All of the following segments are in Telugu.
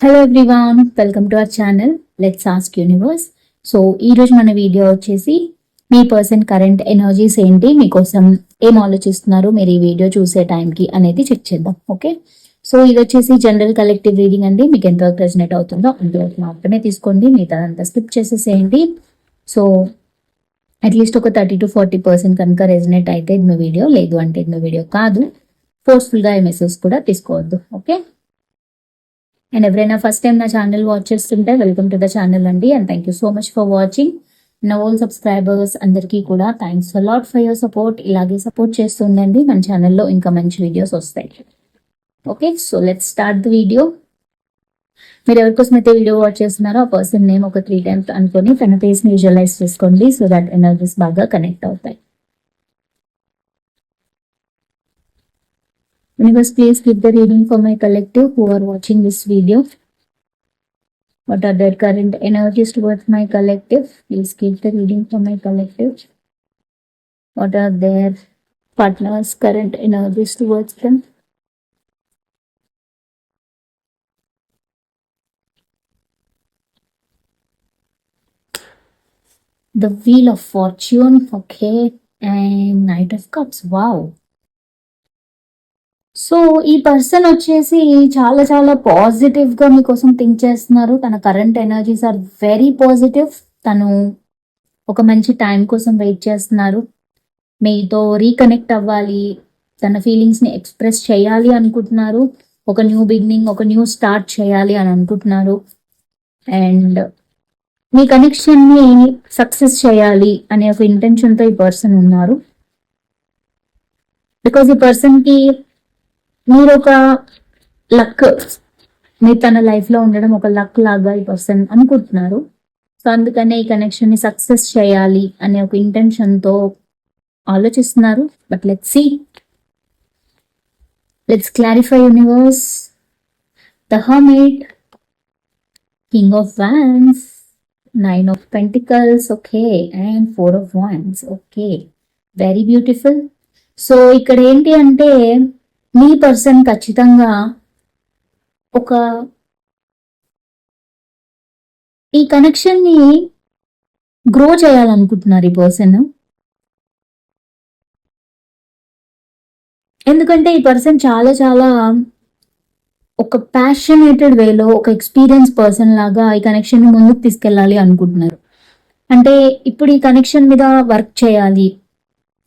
Hello everyone welcome to our channel let's ask universe so ఈ రోజు మన వీడియో వచ్చేసి మీ పర్సన్ కరెంట్ ఎనర్జీస్ ఏంటి మీకోసం ఏం ఆలోచిస్తున్నారు మీరు ఈ వీడియో చూసే టైంకి అనేది చెక్ చేద్దాం ఓకే సో ఇది వచ్చేసి జనరల్ కలెక్టివ్ రీడింగ్ అండి మీకు ఎంతవరకు రెజనేట్ అవుతుందో అందులోకి మాత్రమే తీసుకోండి మిగతా అంతా స్కిప్ చేసేసేయండి. సో అట్లీస్ట్ ఒక థర్టీ టు ఫార్టీ పర్సెంట్ కనుక రెజనేట్ అయితే ఇన్న వీడియో లేదు అంటే ఇన్న వీడియో కాదు ఫోర్స్ఫుల్గా ఈ మెసేజ్ కూడా తీసుకోవద్దు ఓకే అండ్ ఎవరైనా ఫస్ట్ టైం నా ఛానల్ వాచ్ చేస్తుంటే వెల్కమ్ టు ద ఛానల్ అండి. And thank you so much for watching నా ఓల్ సబ్స్క్రైబర్స్ అందరికీ కూడా thanks lot for your support ఇలాగే సపోర్ట్ చేస్తుండండి. మన ఛానల్లో ఇంకా మంచి వీడియోస్ వస్తాయి. Okay so let start the video మీరు ఎవరికోసం అయితే వీడియో వాచ్ చేస్తున్నారో ఆ పర్సన్ నేమ్ ఒక త్రీ టైమ్స్ అనుకొని తన ఫేస్ని విజువలైజ్ చేసుకోండి. సో దట్ ఎనర్జీస్ బాగా కనెక్ట్ అవుతాయి. Universe, please give the reading for my collective who are watching this video. What are their current energies towards my collective? Please give the reading for my collective. What are their partners' current energies towards them? The Wheel of Fortune, okay, and Knight of Cups. Wow. So ఈ పర్సన్ వచ్చేసి చాలా చాలా పాజిటివ్గా మీకోసం థింక్ చేస్తున్నారు. తన current energies are very positive తను ఒక మంచి టైం కోసం వెయిట్ చేస్తున్నారు. మీతో రీకనెక్ట్ అవ్వాలి. తన ఫీలింగ్స్ని ఎక్స్ప్రెస్ చేయాలి అనుకుంటున్నారు. ఒక న్యూ బిగినింగ్ ఒక న్యూ స్టార్ట్ చేయాలి అని అనుకుంటున్నారు. అండ్ మీ కనెక్షన్ని సక్సెస్ చేయాలి అనే ఒక ఇంటెన్షన్తో ఈ పర్సన్ ఉన్నారు. బికాజ్ ఈ పర్సన్కి మీరు ఒక లక్ మీ తన లైఫ్లో ఉండడం ఒక లక్ లాగా ఈ పర్సన్ అనుకుంటున్నారు. సో అందుకనే ఈ కనెక్షన్ని సక్సెస్ చేయాలి అనే ఒక ఇంటెన్షన్తో ఆలోచిస్తున్నారు. But let see. Let's clarify universe. The hermit king of wands nine of pentacles okay and four of wands okay. Very beautiful. So ఇక్కడ ఏంటి అంటే మీ పర్సన్ ఖచ్చితంగా ఒక ఈ కనెక్షన్ని గ్రో చేయాలనుకుంటున్నారు ఈ పర్సన్ ఎందుకంటే ఈ పర్సన్ చాలా చాలా ఒక ప్యాషనేటెడ్ వేలో ఒక ఎక్స్పీరియన్స్ పర్సన్ లాగా ఈ కనెక్షన్ని ముందుకు తీసుకెళ్ళాలి అనుకుంటున్నారు. అంటే ఇప్పుడు ఈ కనెక్షన్ మీద వర్క్ చేయాలి.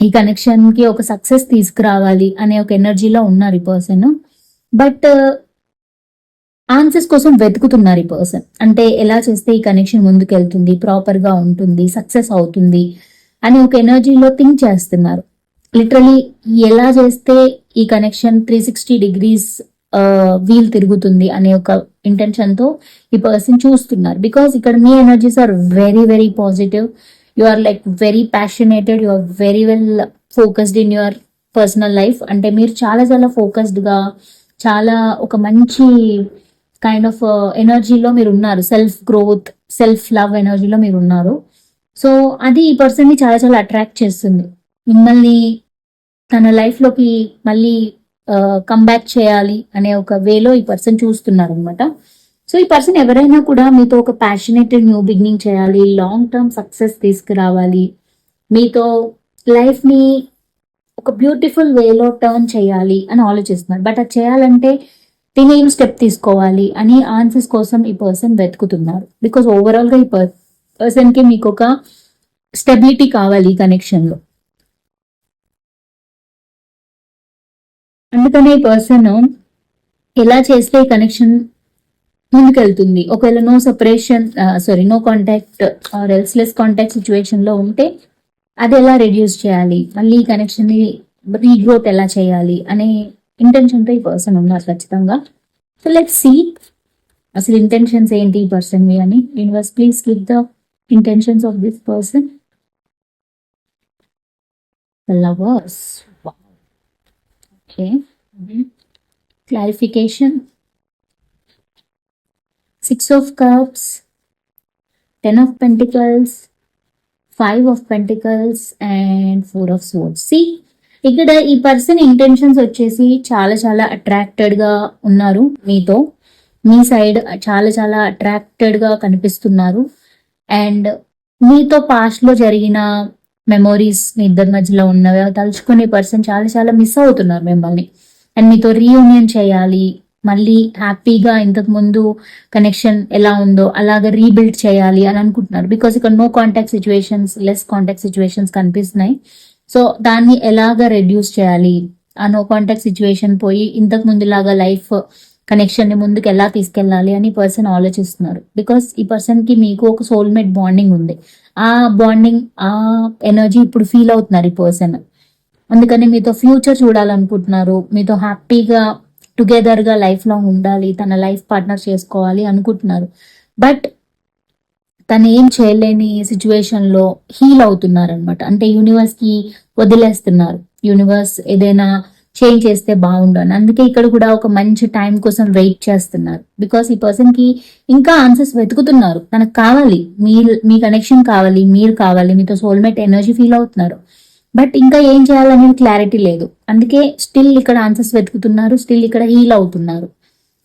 ఈ కనెక్షన్కి ఒక సక్సెస్ తీసుకురావాలి అనే ఒక ఎనర్జీలో ఉన్నారు ఈ పర్సన్. బట్ uh, ఆన్సర్స్ కోసం వెతుకుతున్నారు ఈ పర్సన్. అంటే ఎలా చేస్తే ఈ కనెక్షన్ ముందుకెళ్తుంది ప్రాపర్గా ఉంటుంది సక్సెస్ అవుతుంది అని ఒక ఎనర్జీలో థింక్ చేస్తున్నారు. లిటరలీ ఎలా చేస్తే ఈ connection three sixty degrees uh, wheel తిరుగుతుంది అనే ఒక ఇంటెన్షన్తో ఈ పర్సన్ చూస్తున్నారు. బికాస్ ఇక్కడ మీ energies are very very positive. You are like very passionated you are very well focused in your personal life అంటే మీరు చాలా చాలా ఫోకస్డ్గా చాలా ఒక మంచి కైండ్ ఆఫ్ ఎనర్జీలో మీరు ఉన్నారు. సెల్ఫ్ గ్రోత్ సెల్ఫ్ లవ్ ఎనర్జీలో మీరు ఉన్నారు. సో అది ఈ పర్సన్ని చాలా చాలా అట్రాక్ట్ చేస్తుంది. మిమ్మల్ని తన లైఫ్లోకి మళ్ళీ uh, కంబ్యాక్ చేయాలి అనే ఒక వేలో ఈ పర్సన్ చూస్తున్నారు అనమాట సో ఈ పర్సన్ ఎవరైనా కూడా మీతో ఒక ప్యాషనేటెడ్ న్యూ బిగినింగ్ చేయాలి లాంగ్ టర్మ్ సక్సెస్ తీసుకురావాలి మీతో లైఫ్ని ఒక బ్యూటిఫుల్ వేలో టర్న్ చేయాలి అని ఆలోచిస్తున్నారు. బట్ అది చేయాలంటే తిని ఏం స్టెప్ తీసుకోవాలి అని ఆన్సర్స్ కోసం ఈ పర్సన్ వెతుకుతున్నారు. బికాస్ ఓవరాల్గా ఈ పర్ పర్సన్కి మీకు ఒక స్టెబిలిటీ కావాలి ఈ కనెక్షన్లో అందుకనే ఈ పర్సన్ ఎలా చేస్తే ఈ కనెక్షన్ ముందుకెళ్తుంది. ఒకవేళ no separation sorry no contact or ఎల్స్లెస్ contact సిచ్యువేషన్లో ఉంటే అది ఎలా రెడ్యూస్ చేయాలి? మళ్ళీ కనెక్షన్ని కనెక్షన్ రీగ్రోత్ ఎలా చేయాలి? అనే ఇంటెన్షన్తో ఈ పర్సన్ ఉన్నారు ఖచ్చితంగా. సో లెట్ సీ అసలు ఇంటెన్షన్స్ ఏంటి ఈ పర్సన్ వి అని. Universe please give the intentions of this person lovers okay clarification six of cups ten of pentacles five of pentacles and four of swords see ఇక్కడ ఈ పర్సన్ ఇంటెన్షన్స్ వచ్చేసి చాలా చాలా అట్రాక్టెడ్గా ఉన్నారు మీతో. మీ సైడ్ చాలా చాలా అట్రాక్టెడ్గా కనిపిస్తున్నారు. అండ్ మీతో పాస్ట్లో జరిగిన మెమోరీస్ మీ ఇద్దరి మధ్యలో ఉన్నవి తలుచుకునే పర్సన్ చాలా చాలా మిస్ అవుతున్నారు మిమ్మల్ని. అండ్ మీతో రీయూనియన్ చేయాలి మళ్ళీ హ్యాపీగా ఇంతకు ముందు కనెక్షన్ ఎలా ఉందో అలాగా రీబిల్డ్ చేయాలి అని అనుకుంటున్నారు. బికాస్ ఇక్కడ no contact situations less contact situations కనిపిస్తున్నాయి. సో దాన్ని ఎలాగ రెడ్యూస్ చేయాలి? ఆ నో కాంటాక్ట్ సిచ్యువేషన్ పోయి ఇంతకు ముందులాగా లైఫ్ కనెక్షన్ని ముందుకు ఎలా తీసుకెళ్ళాలి అని పర్సన్ ఆలోచిస్తున్నారు. బికాస్ ఈ పర్సన్కి మీకు ఒక సోల్మేట్ బాండింగ్ ఉంది. ఆ బాండింగ్ ఆ ఎనర్జీ ఇప్పుడు ఫీల్ అవుతున్నారు ఈ పర్సన్ అందుకని మీతో ఫ్యూచర్ చూడాలనుకుంటున్నారు. మీతో హ్యాపీగా టుగెదర్గా లైఫ్ లాంగ్ ఉండాలి తన లైఫ్ పార్ట్నర్ చేసుకోవాలి అనుకుంటున్నారు. బట్ తను ఏం చేయలేని సిచ్యువేషన్లో హీల్ అవుతున్నారు అనమాట అంటే యూనివర్స్కి వదిలేస్తున్నారు. యూనివర్స్ ఏదైనా చేంజ్ చేస్తే బాగుండు అని. అందుకే ఇక్కడ కూడా ఒక మంచి టైం కోసం వెయిట్ చేస్తున్నారు. బికాస్ ఈ పర్సన్కి ఇంకా ఆన్సర్స్ వెతుకుతున్నారు. తనకు కావాలి. మీ మీ కనెక్షన్ కావాలి మీరు కావాలి మీతో సోల్మేట్ ఎనర్జీ ఫీల్ అవుతున్నారు. బట్ ఇంకా ఏం చేయాలనేది క్లారిటీ లేదు. అందుకే స్టిల్ ఇక్కడ ఆన్సర్స్ వెతుకుతున్నారు స్టిల్ ఇక్కడ హీల్ అవుతున్నారు.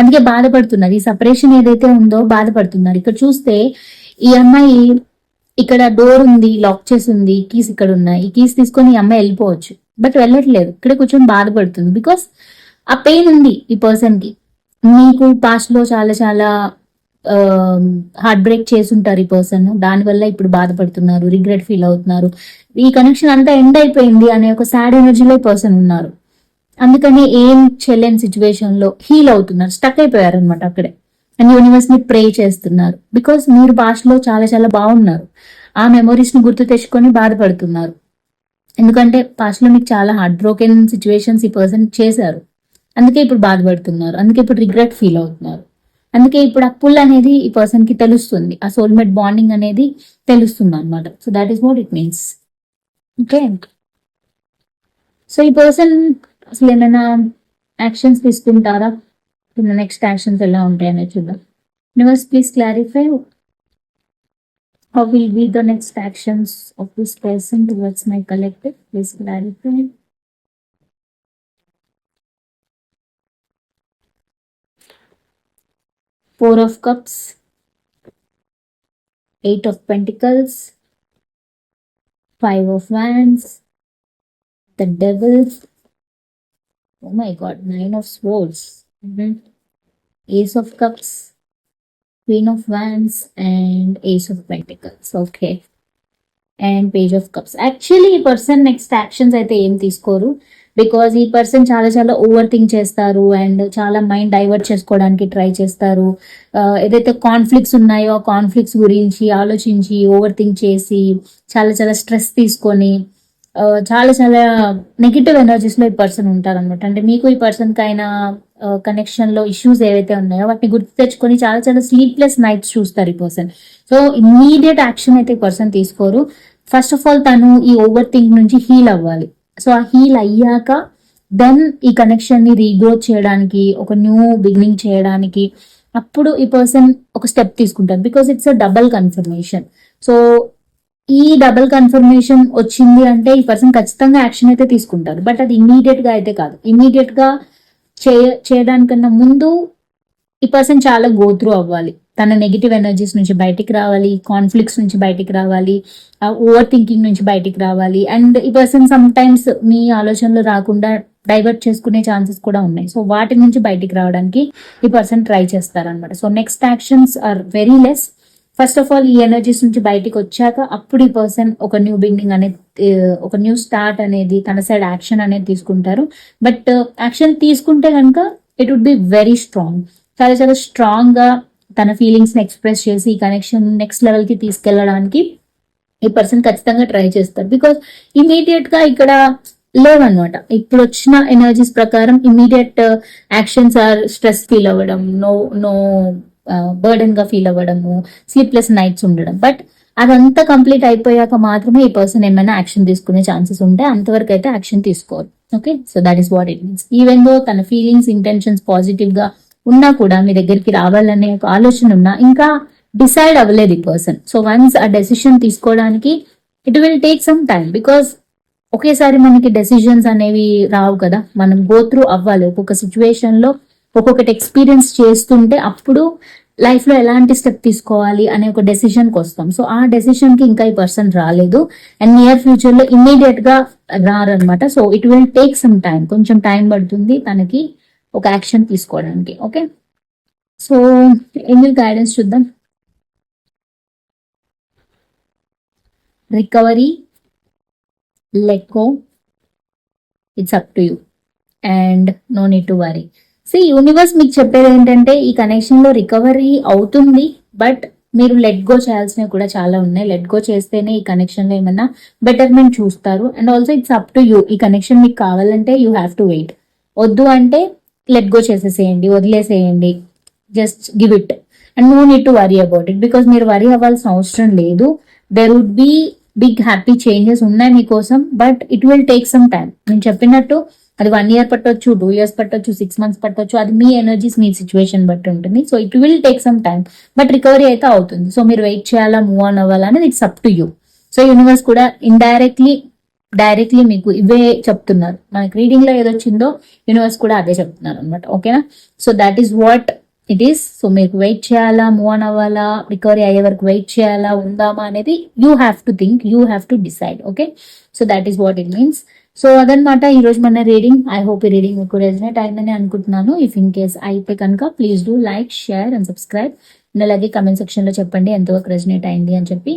అందుకే బాధపడుతున్నారు. ఈ సపరేషన్ ఏదైతే ఉందో బాధపడుతున్నారు. ఇక్కడ చూస్తే ఈ అమ్మాయి ఇక్కడ డోర్ ఉంది లాక్ చేసి ఉంది కీస్ ఇక్కడ ఉన్నాయి. ఈ కీస్ తీసుకొని ఈ అమ్మాయి వెళ్ళిపోవచ్చు. బట్ వెళ్ళట్లేదు. ఇక్కడ కూర్చొని బాధపడుతుంది. బికాస్ ఆ పెయిన్ ఉంది ఈ పర్సన్కి. మీకు పాస్ట్లో చాలా చాలా హార్ట్ బ్రేక్ చేసుంటారు ఈ పర్సన్ దానివల్ల ఇప్పుడు బాధపడుతున్నారు రిగ్రెట్ ఫీల్ అవుతున్నారు. ఈ కనెక్షన్ అంతా ఎండ్ అయిపోయింది అనే ఒక సాడ్ ఎనర్జీలో పర్సన్ ఉన్నారు. అందుకని ఏం చెల్లని సిచ్యువేషన్లో హీల్ అవుతున్నారు స్టక్ అయిపోయారు అనమాట అక్కడే. అండ్ యూనివర్స్ని ప్రే చేస్తున్నారు. బికాస్ మీరు భాషలో చాలా చాలా బాగున్నారు. ఆ మెమొరీస్ని గుర్తు తెచ్చుకొని బాధపడుతున్నారు. ఎందుకంటే పాస్ట్లో మీకు చాలా హార్ట్ బ్రోకెన్ సిచ్యువేషన్స్ ఈ పర్సన్ చేశారు. అందుకే ఇప్పుడు బాధపడుతున్నారు. అందుకే ఇప్పుడు రిగ్రెట్ ఫీల్ అవుతున్నారు. అందుకే ఇప్పుడు ఆ పుల్ అనేది ఈ పర్సన్కి తెలుస్తుంది. ఆ సోల్మేట్ బాండింగ్ అనేది తెలుస్తుంది అనమాట so that is what it means okay so ఈ పర్సన్ అసలు ఏమైనా యాక్షన్స్ తీసుకుంటారా? నెక్స్ట్ యాక్షన్స్ ఎలా ఉంటాయనే చూద్దాం. Universe please clarify how will be the next actions of this person towards my collective please clarify four of cups eight of pentacles five of wands the devil oh my god nine of swords Mhm. ace of cups Queen of Wands and Ace of Pentacles. Okay. And page of cups actually ఈ పర్సన్ నెక్స్ట్ యాక్షన్స్ అయితే ఏం తీసుకోరు బికాజ్ ఈ పర్సన్ చాలా చాలా ఓవర్ థింక్ చేస్తారు అండ్ చాలా మైండ్ డైవర్ట్ చేసుకోవడానికి ట్రై చేస్తారు. ఏదైతే కాన్ఫ్లిక్ట్స్ ఉన్నాయో ఆ కాన్ఫ్లిక్ట్స్ గురించి ఆలోచించి ఓవర్ థింక్ చేసి చాలా చాలా స్ట్రెస్ తీసుకొని చాలా చాలా నెగిటివ్ ఎనర్జీస్లో ఈ పర్సన్ ఉంటారనమాట అంటే మీకు ఈ పర్సన్ కైనా కనెక్షన్ ఇష్యూస్ ఏవైతే ఉన్నాయో వాటిని గుర్తు తెచ్చుకొని చాలా చాలా స్లీప్లెస్ నైట్స్ చూస్తారు ఈ పర్సన్ సో ఇమ్మీడియట్ యాక్షన్ అయితే ఈ పర్సన్ తీసుకోరు. ఫస్ట్ ఆఫ్ ఆల్ తను ఈ ఓవర్ థింక్ నుంచి హీల్ అవ్వాలి. సో ఆ హీల్ అయ్యాక దెన్ ఈ కనెక్షన్ని రీగ్రోత్ చేయడానికి ఒక న్యూ బిగినింగ్ చేయడానికి అప్పుడు ఈ పర్సన్ ఒక స్టెప్ తీసుకుంటారు because it's a double confirmation so ఈ డబుల్ కన్ఫర్మేషన్ వచ్చింది అంటే ఈ పర్సన్ ఖచ్చితంగా యాక్షన్ అయితే తీసుకుంటారు బట్ అది ఇమీడియట్గా అయితే కాదు. ఇమీడియట్గా చేయ చేయడానికన్నా ముందు ఈ పర్సన్ చాలా గో త్రూ అవ్వాలి. తన నెగిటివ్ ఎనర్జీస్ నుంచి బయటికి రావాలి కాన్ఫ్లిక్ట్స్ నుంచి బయటికి రావాలి ఓవర్ థింకింగ్ నుంచి బయటికి రావాలి. అండ్ ఈ పర్సన్ సమ్ టైమ్స్ మీ ఆలోచనలు రాకుండా డైవర్ట్ చేసుకునే ఛాన్సెస్ కూడా ఉన్నాయి. సో వాటి నుంచి బయటికి రావడానికి ఈ పర్సన్ ట్రై చేస్తారనమాట so next actions are very less first of all ఈ ఎనర్జీస్ నుంచి బయటికి వచ్చాక అప్పుడు ఈ పర్సన్ ఒక న్యూ బిగినింగ్ అనేది ఒక న్యూ స్టార్ట్ అనేది తన సైడ్ యాక్షన్ అనేది తీసుకుంటారు. బట్ యాక్షన్ uh, తీసుకుంటే కనుక it would be very strong చాలా చాలా స్ట్రాంగ్గా తన ఫీలింగ్స్ని ఎక్స్ప్రెస్ చేసి ఈ కనెక్షన్ నెక్స్ట్ లెవెల్కి తీసుకెళ్ళడానికి ఈ పర్సన్ ఖచ్చితంగా ట్రై చేస్తారు బికాస్ ఇమీడియట్గా ఇక్కడ లేవన్నమాట ఇప్పుడు వచ్చిన ఎనర్జీస్ ప్రకారం immediate actions or stress feel అవ్వడం నో నో బర్డెన్గా ఫీల్ అవ్వడము స్లీప్లెస్ నైట్స్ ఉండడం. బట్ అదంతా కంప్లీట్ అయిపోయాక మాత్రమే ఈ పర్సన్ ఏమైనా యాక్షన్ తీసుకునే ఛాన్సెస్ ఉంటే అంతవరకు అయితే యాక్షన్ తీసుకోవాలి okay so that is what it means even though తన ఫీలింగ్స్ ఇంటెన్షన్స్ పాజిటివ్గా ఉన్నా కూడా మీ దగ్గరికి రావాలనే ఒక ఆలోచన ఉన్నా ఇంకా డిసైడ్ అవ్వలేదు ఈ పర్సన్ సో వన్స్ ఆ డెసిషన్ తీసుకోవడానికి it will take some time because ఒకేసారి మనకి డెసిషన్స్ అనేవి రావు కదా. మనం గోత్రూ అవ్వాలి. ఒక్కొక్క సిచ్యువేషన్లో ఒక్కొక్కటి ఎక్స్పీరియన్స్ చేస్తుంటే అప్పుడు లైఫ్లో ఎలాంటి స్టెప్ తీసుకోవాలి అనే ఒక డెసిషన్కి వస్తాం. సో ఆ డెసిషన్కి ఇంకా ఈ పర్సన్ రాలేదు. అండ్ నియర్ ఫ్యూచర్లో ఇమ్మీడియట్గా రారనమాట so it will take some time కొంచెం టైం పడుతుంది తనకి. ఒక యాక్షన్ తీసుకోవడానికి ఓకే? సో ఏంజల్ గైడెన్స్ చూద్దాం. Recovery లెక్కో it's up to you and no need to worry see universe మీకు చెప్పేది ఏంటంటే ఈ కనెక్షన్లో రికవరీ అవుతుంది బట్ మీరు లెట్ గో చేయాల్సినవి కూడా చాలా ఉన్నాయి. లెట్ గో చేస్తేనే ఈ కనెక్షన్లో ఏమన్నా బెటర్మెంట్ చూస్తారు. And also it's up to you ఈ కనెక్షన్ మీకు కావాలంటే యూ హ్యావ్ టు వెయిట్ వద్దు అంటే లెట్ గో చేసేసేయండి వదిలేసేయండి just give it and no need to worry about it because మీరు వరీ అవ్వాల్సిన అవసరం లేదు. There would be big happy changes ఉన్నాయి మీకోసం but it will take some time నేను చెప్పినట్టు అది వన్ ఇయర్ పట్టొచ్చు టూ ఇయర్స్ పట్టొచ్చు సిక్స్ మంత్స్ పట్టొచ్చు అది మీ ఎనర్జీస్ మీ సిచ్యువేషన్ బట్టి ఉంటుంది. So it will take some time but recovery అయితే అవుతుంది. సో మీరు వెయిట్ చేయాలా మూవ్ ఆన్ అవ్వాలా అనేది it's up to you so universe కూడా ఇండైరెక్ట్లీ డైరెక్ట్లీ మీకు ఇవే చెప్తున్నారు. మనకి రీడింగ్లో ఏదొచ్చిందో యూనివర్స్ కూడా అదే చెప్తున్నారు అనమాట ఓకేనా? So that is what it is so మీకు వెయిట్ చేయాలా? మూవ్ ఆన్ అవ్వాలా? రికవరీ అయ్యే వరకు వెయిట్ చేయాలా? ఉందామా అనేది you have to think you have to decide okay? So that is what it means so అదనమాట ఈ రోజు మన రీడింగ్. ఐ హోప్ ఈ రీడింగ్ మీకు రెజినేట్ అయిందని అనుకుంటున్నాను. ఇఫ్ ఇన్ కేస్ అయితే కనుక please do like share and subscribe and అలాగే కమెంట్ సెక్షన్లో చెప్పండి ఎంతవరకు రెజినేట్ అయింది అని చెప్పి.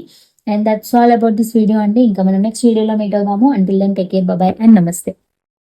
And that's all about this video అండి ఇంకా మనం నెక్స్ట్ వీడియోలో మీట్ అవుదాము. Until then take care bye and నమస్తే